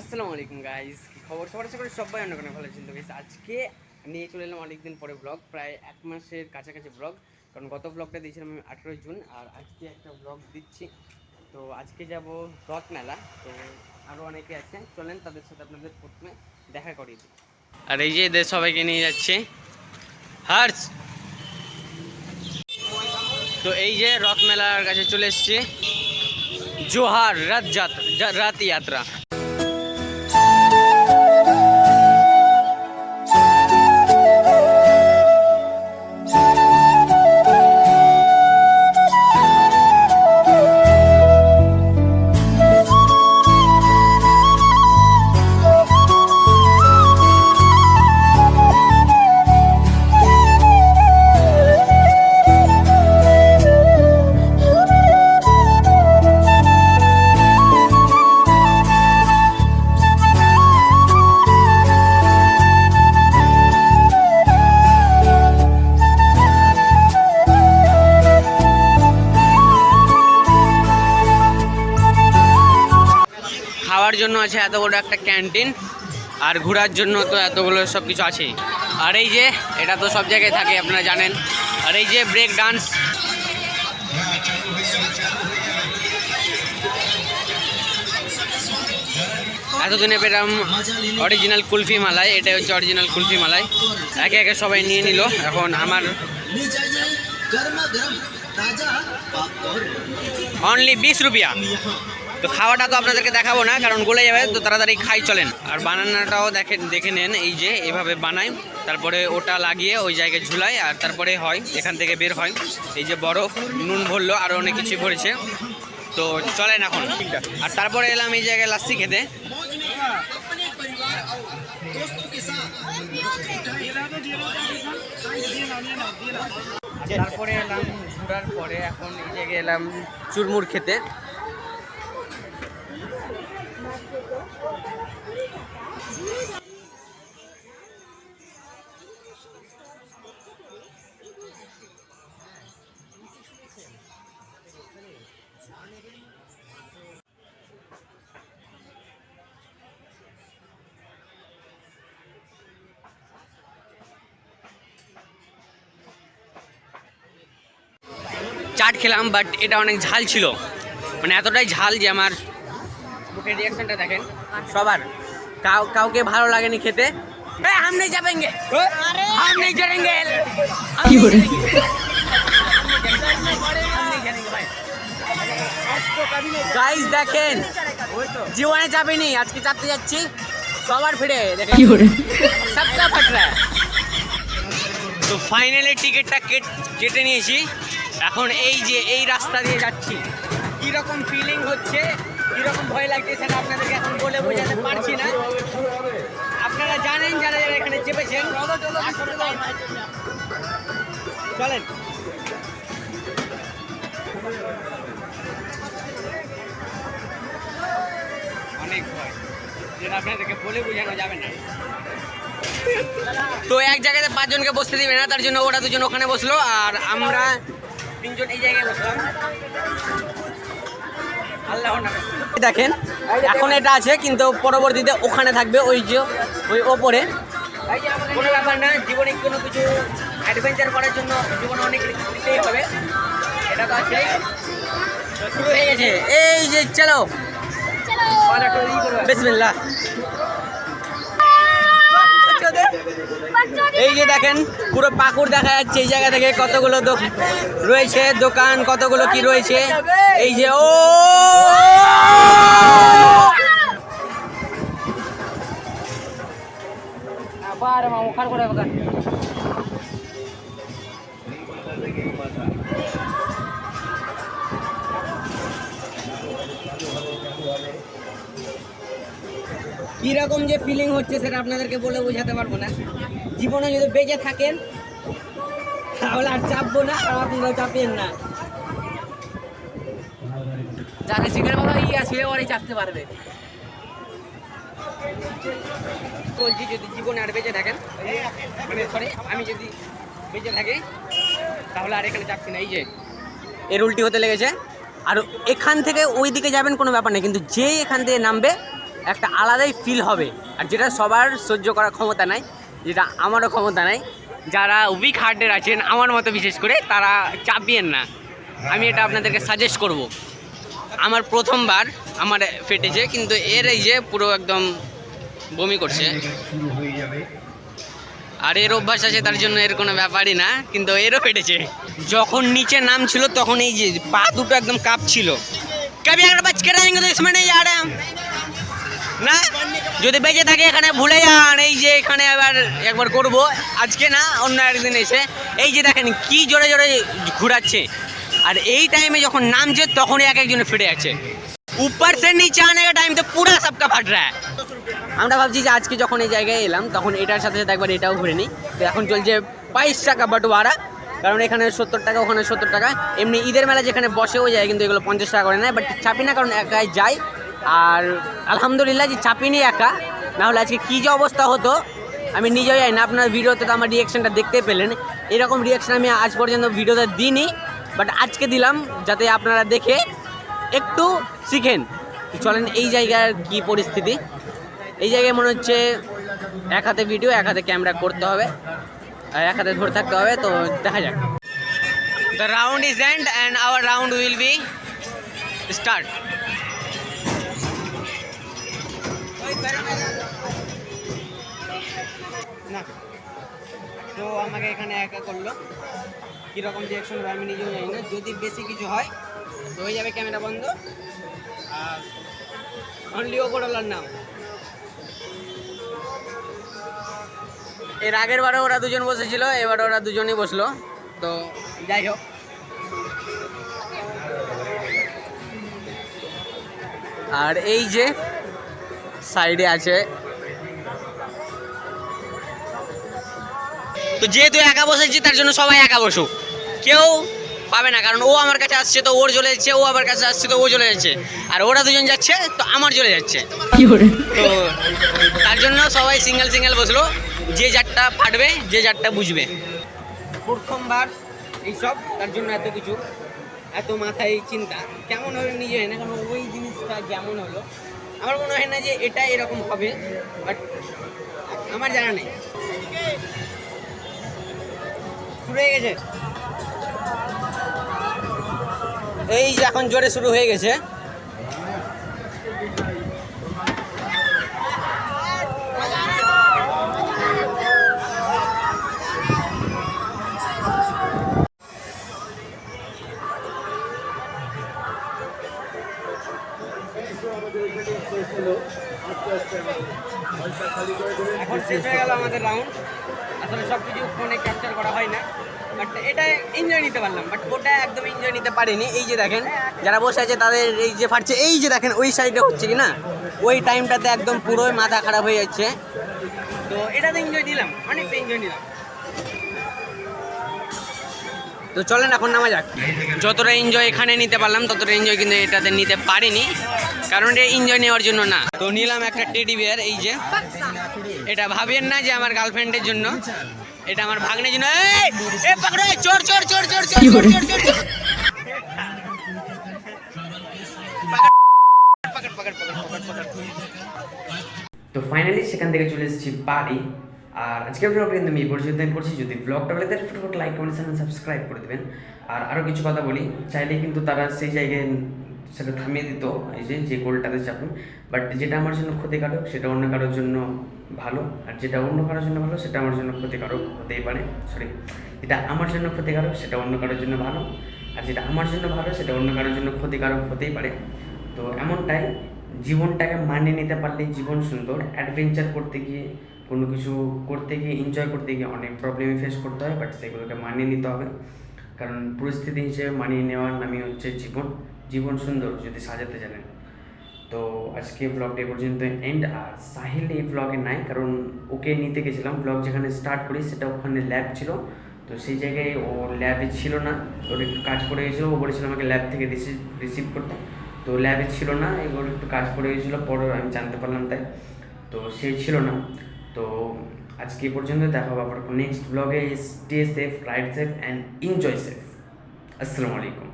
আসসালামু আলাইকুম গাইস খবর? সবার আশা সবাই অন্য কোনো ভালো ছিল গাইস আজকে নিয়ে চলে এলাম অনেকদিন পরে ব্লগ প্রায় এক মাসের কাছাকাছি ব্লগ কারণ গত ব্লগটা দিয়েছিলাম আমি আঠেরোই জুন, আর আজকে একটা ব্লগ দিচ্ছি। তো, আজকে যাব রথ মেলা। তো আরও অনেকে আছে। চলেন তাদের সাথে আপনাদের প্রথমে দেখা করিয়ে দিই। আর এই যে এদের সবাইকে নিয়ে যাচ্ছে। হার্স তো, এই যে রথ মেলার কাছে চলে এসছে। জোহার, রথ যাত্রা রথ যাত্রা। খাওয়ার জন্য আছে এত বড় একটা ক্যান্টিন, আর ঘোরার জন্য তো এতগুলো সব কিছু আছেই। আর এই যে, এটা তো সব জায়গায় থাকে, আপনারা জানেন। আর এই যে ব্রেক ডান্স এতদিনে পেলাম অরিজিনাল কুলফি মালাই এটা হচ্ছে অরিজিনাল কুলফি মালাই। একে একে সবাই নিয়ে নিল, এখন আমার অনলি বিশ রুপিয়া। তো খাওয়াটা তো আপনাদেরকে দেখাবো না, কারণ গলে যাবে, তো তাড়াতাড়ি খাই, চলেন। আর বানানাটাও দেখেন দেখে নেন, এই যে এভাবে বানাই, তারপরে ওটা লাগিয়ে ওই জায়গায় ঝুলাই, আর তারপরে হয়, এখান থেকে বের হয়। এই যে বরফ, নুন ভরলো আরও অনেক কিছু ভরেছে। তো চলেন এখন। আর তারপরে এলাম এই জায়গায় লাস্সি খেতে। তারপরে এলাম ঘোরার পরে, এখন এই জায়গায় এলাম চুরমুর খেতে। চাট খেলাম বাট এটা অনেক ঝাল ছিল। মানে এতটাই ঝাল যে আমার মুখের রিয়াকশনটা দেখেন। সবার। কাউ কাউকে ভালো লাগেনি খেতে। যাবেঙ্গে। হাম নেই চলেঙ্গে কি করে? গাইস দেখেন জীবনে যাবেনি আজকে চাপতে যাচ্ছি। সবার ফিরে দেখেন। সবটা ফাট রা তো ফাইনালি টিকিটটা কেটে নিয়েছি। এখন এই যে এই রাস্তা দিয়ে যাচ্ছি। কীরকম ফিলিং হচ্ছে? কীরকম ভয় লাগছে সেটা আপনাদেরকে এখন বলে বোঝাতে পারছি না। আপনারা জানেন যারা যারা এখানে চেপেছেন, চলেন। অনেক বলে বোঝানো যাবে না। তো এক জায়গাতে পাঁচজনকে বসতে দিবে না, তার জন্য ওরা দুজন ওখানে বসল, আর আমরা তিনজন এই জায়গায় বসলাম। দেখেন এখন এটা আছে কিন্তু পরবর্তীতে ওখানে থাকবে ওই যে ওই ওপরে। কোনো ব্যাপার না জীবনে কোনো কিছু অ্যাডভেঞ্চার করার জন্য জীবনে অনেক কিছু দিতেই হবে। এটা তো আছে শুরু হয়ে গেছে। এই যে চলো। বিসমিল্লাহ। এই যে দেখেন, পুরো পাকুর দেখা যাচ্ছে এই জায়গা থেকে কতগুলো রয়েছে, দোকান, কতগুলো কি রয়েছে। এই যে, ও! আবার ওখান করে বাগান কীরকম যে ফিলিং হচ্ছে সেটা আপনাদেরকে বলে বোঝাতে পারব না। জীবনে যদি বেঁচে থাকেন তাহলে আর চাপবো না আর আপনারাও চাপেন না। যাদের চিকেন বাবা ই আছে ওরাই চাপতে পারবে। বলছি যদি জীবনে আর বেঁচে থাকেন মানে সরি আমি যদি বেঁচে থাকি তাহলে আর এখানে চাপছি না। এই যে এর উল্টি হতে লেগেছে। আর এখান থেকে ওই দিকে যাবেন কোনো ব্যাপার নেই কিন্তু যে এখান থেকে নামবে একটা আলাদাই ফিল হবে। আর যেটা সবার সহ্য করার ক্ষমতা নাই, যেটা আমারও ক্ষমতা নাই, যারা উইক হার্টের আছেন, আমার মতো বিশেষ করে, তারা চাপিয়েন না। আমি এটা আপনাদেরকে সাজেস্ট করব। আমার প্রথমবার আমার ফেটেছে কিন্তু এর এই যে পুরো একদম বমি করছে। আর এর অভ্যাস আছে, তার জন্য এর কোনো ব্যাপারই না, কিন্তু এরও ফেটেছে যখন নিচে নাম ছিল তখন এই যে পা দুটো একদম কাপ ছিল কবি বাচ্চা না, যদি বেঁচে থাকে এখানে ভুলে যান, এই যে এখানে আবার একবার করব। আজকে না, অন্য একদিন এসে, এই যে দেখেন কি জোরে জোরে ঘুরাচ্ছে। আর এই টাইমে যখন নামছে, তখনই এক একজনে ফিরে আছে উপর সে নিচে আনে টাইম তো পুরো সবকা ফাট রা আমরা ভাবছি যে আজকে যখন এই জায়গায় এলাম, তখন এটার সাথে সাথে একবার এটাও ঘুরে নিই। তো এখন চলছে বাইশ টাকা বাটোয়ারা। কারণ এখানে সত্তর টাকা, ওখানে সত্তর টাকা। এমনি ঈদের মেলা যেখানে বসেও যায়, কিন্তু এগুলো পঞ্চাশ টাকা করে নেয়। বাট ছাপি না, কারণ একাই যায়। আর আলহামদুলিল্লাহ যে চাপিনি একা নাহলে আজকে কী যে অবস্থা হতো, আমি নিজেও যাই না, আপনার ভিডিওতে তো আমার রিয়াকশানটা দেখতে পেলেন। এরকম রিয়াকশান আমি আজ পর্যন্ত ভিডিওতে দিইনি বাট আজকে দিলাম যাতে আপনারা দেখে একটু শিখেন চলেন এই জায়গার কি পরিস্থিতি। এই জায়গায় মনে হচ্ছে এক হাতে ভিডিও এক হাতে ক্যামেরা করতে হবে, আর এক হাতে ধরে থাকতে হবে, তো দেখা যাক। The round is end and our round will be start না তো আমাকে এখানে একা করল। কীরকম ডিরেকশন হবে আমি নিজেও জানি না। যদি বেশি কিছু হয়, তো হয়ে যাবে ক্যামেরা বন্ধ। আর অনলি ওপরওয়ালার নাম এর আগের বারে ওরা দুজন বসেছিল এবারে ওরা দুজনই বসল। তো যাই হোক। আর এই যে সাইডে আছে তো যেহেতু একা বসেছি তার জন্য সবাই একা বসুক। কেউ পাবে না কারণ ও আমার কাছে আসছে তো ওর চলে যাচ্ছে ও আমার কাছে আসছে তো ও চলে যাচ্ছে। আর ওরা দুজন যাচ্ছে তো আমার চলে যাচ্ছে। তো তার জন্য সবাই সিঙ্গেল সিঙ্গেল বসল। যে যারটা ফাটবে যে যারটা বুঝবে। প্রথমবার এইসব তার জন্য এত কিছু এত মাথায় চিন্তা। কেমন হলো নিজে? হয় না কারণ ওই জিনিসটা যেমন হলো। আমার মনে হয় না যে এটা এরকম হবে বাট আমার জানা নেই। শুরু হয়ে গেছে। এই যে এখন জোরে শুরু হয়ে গেছে। আসলে সব কিছু ফোনে ক্যাপচার করা হয় না। বাট এটা এনজয় নিতে পারলাম। বাট ওটা একদম এনজয় নিতে পারিনি। এই যে দেখেন, যারা বসে আছে তাদের এই যে ফাটছে, এই যে দেখেন, ওই সাইডে হচ্ছে কি না? ওই টাইমটাতে একদম পুরোই মাথা খারাপ হয়ে যাচ্ছে। তো এটাতে এনজয় দিলাম অনেকটা এনজয় নিলাম। তো চলেন এখন নামা যাক। যতটা এনজয় এখানে নিতে পারলাম, ততটা এনজয় কিন্তু এটাতে নিতে পারিনি। কারণ এটা এনজয় নেওয়ার জন্য না। তো নিলাম একটা টেডি বিয়ার এই যে। এটা ভাবেন না যে আমার গার্লফ্রেন্ডের জন্য। এটা আমার ভাগ্নের জন্য। এ পাকড়ে চোর চোর চোর চোর চোর চোর চোর চোর চোর পাকড় পাকড় পাকড় পাকড় পাকড় তো ফাইনালি সেখান থেকে চলে এসেছি বাড়ি। আর আজকের ব্লগটা কিন্তু আমি এই পর্যন্ত করছি। যদি ব্লগটা বলে তাহলে ফটোফট লাইক কমেন্ট সাবস্ক্রাইব করে দেবেন। আর আরও কিছু কথা বলি। চাইলে কিন্তু তারা সেই জায়গায় সেটা থামিয়ে দিত, এই যে যে গোলটাতে চাপুন বাট যেটা আমার জন্য ক্ষতিকারক, সেটা অন্য কারোর জন্য ভালো। আর যেটা অন্য কারোর জন্য ভালো, সেটা আমার জন্য ক্ষতিকারক হতেই পারে। সরি যেটা আমার জন্য ক্ষতিকারক, সেটা অন্য কারোর জন্য ভালো। আর যেটা আমার জন্য ভালো, সেটা অন্য কারোর জন্য ক্ষতিকারক হতেই পারে। তো এমনটাই, জীবনটাকে মানিয়ে নিতে পারলেই জীবন সুন্দর অ্যাডভেঞ্চার করতে গিয়ে, কোনো কিছু করতে গিয়ে এনজয় করতে গিয়ে অনেক প্রবলেমে ফেস করতে হয় বাট সেগুলোকে মানিয়ে নিতে হবে। কারণ পরিস্থিতি হিসেবে মানিয়ে নেওয়ার নামই হচ্ছে জীবন। জীবন সুন্দর যদি সাজাতে জানেন। তো আজকে ব্লগটা এ পর্যন্ত এন্ড আর সাহিল এই ব্লগে নাই, কারণ ওকে নিতে গেছিলাম। ব্লগ যেখানে স্টার্ট করি, সেটা ওখানে ল্যাব ছিল। তো সেই জায়গায় ও ল্যাবে ছিল না। ওর একটু কাজ পড়ে গেছিল। ও বলেছিল আমাকে ল্যাব থেকে রিসিভ রিসিভ করতে। তো ল্যাবে ছিল না। এগুলো একটু কাজ পড়ে গেছিল। পরে আমি জানতে পারলাম তাই। তো সে ছিল না। তো আজকে পর্যন্ত দেখা হবে আবার নেক্সট ব্লগে stay safe ride safe and enjoy safe আসসালামু আলাইকুম।